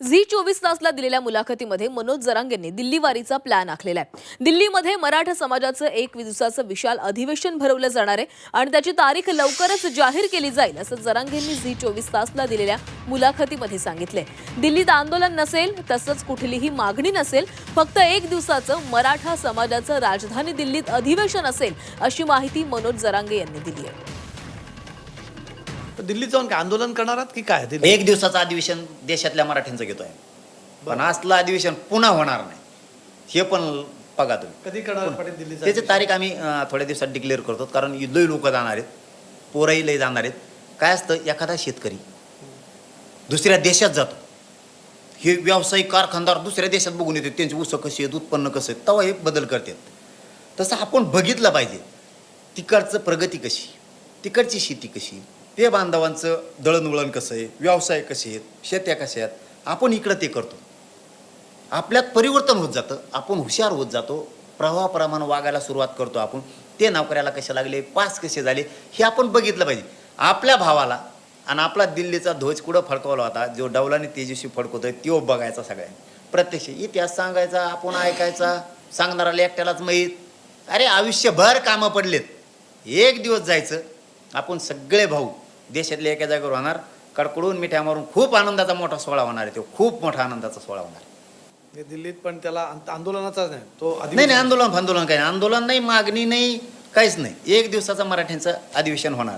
Zee चोवीस तासला दिलेल्या मुलाखतीमध्ये मनोज जरांगेंनी दिल्ली वारीचा प्लॅन आखलेला आहे. दिल्लीमध्ये मराठा समाजाचं एक दिवसाचं विशाल अधिवेशन भरवलं जाणार आहे आणि त्याची तारीख लवकरच जाहीर केली जाईल असं जरांगेंनी झी चोवीस तासला दिलेल्या मुलाखतीमध्ये सांगितले दिल्लीत आंदोलन नसेल तसंच कुठलीही मागणी नसेल फक्त एक दिवसाचं मराठा समाजाचं राजधानी दिल्लीत अधिवेशन असेल अशी माहिती मनोज जरांगे यांनी दिली आहे. तर दिल्लीत जाऊन काय आंदोलन करणार आहात की काय? दिल्ली? एक दिवसाचं अधिवेशन देशातल्या मराठ्यांचं घेतोय पण असलं अधिवेशन पुन्हा होणार नाही. हे पण बघा तुम्ही. कधी करणार पाटील दिल्लीचं त्याची तारीख आम्ही अं, थोड्या दिवसात डिक्लेअर करतो. कारण लई लोक जाणार आहेत. पोरही लई जाणार आहेत. काय असतं एखादा शेतकरी दुसऱ्या देशात जातो. हे व्यावसायिक कारखानदार दुसऱ्या देशात बघून येते त्यांची उसं कशी आहेत उत्पन्न कसं आहे तेव्हा हे बदल करतात. तसं आपण बघितलं पाहिजे. तिकडचं प्रगती कशी? तिकडची शेती कशी? ते बांधवांचं दळणवळण कसं आहे व्यवसाय कसे आहेत शेत्या कशा आहेत आपण इकडं ते करतो. आपल्यात परिवर्तन होत जातं आपण हुशार होत जातो प्रवाहाप्रमाणे वागायला सुरुवात करतो आपण. ते नोकऱ्याला कसे लागले पास कसे झाले हे आपण बघितलं पाहिजे. आपल्या भावाला आणि आपला दिल्लीचा ध्वज कुठं फडकवला होता जो डवलाने तेजस्वी फडकवतोय तो बघायचा सगळ्यांनी. प्रत्यक्ष इतिहास सांगायचा आपण ऐकायचा सांगणाऱ्याला एकट्यालाच माहीत. अरे आयुष्यभर कामं पडलेत. एक दिवस जायचं आपण सगळे भाऊ देशातले एका जागेवर होणार. कडकडून मिठ्या मारून खूप आनंदाचा मोठा सोहळा होणार आहे तो. खूप मोठा आनंदाचा सोहळा होणार आहे. हे दिल्लीत पण त्याला आंद- आंदोलनाचाच नाही तो नाही नाही आंदोलन फांदोलन काही नाही. आंदोलन नाही मागणी नाही काहीच नाही. एक दिवसाचं मराठ्यांचं अधिवेशन होणार.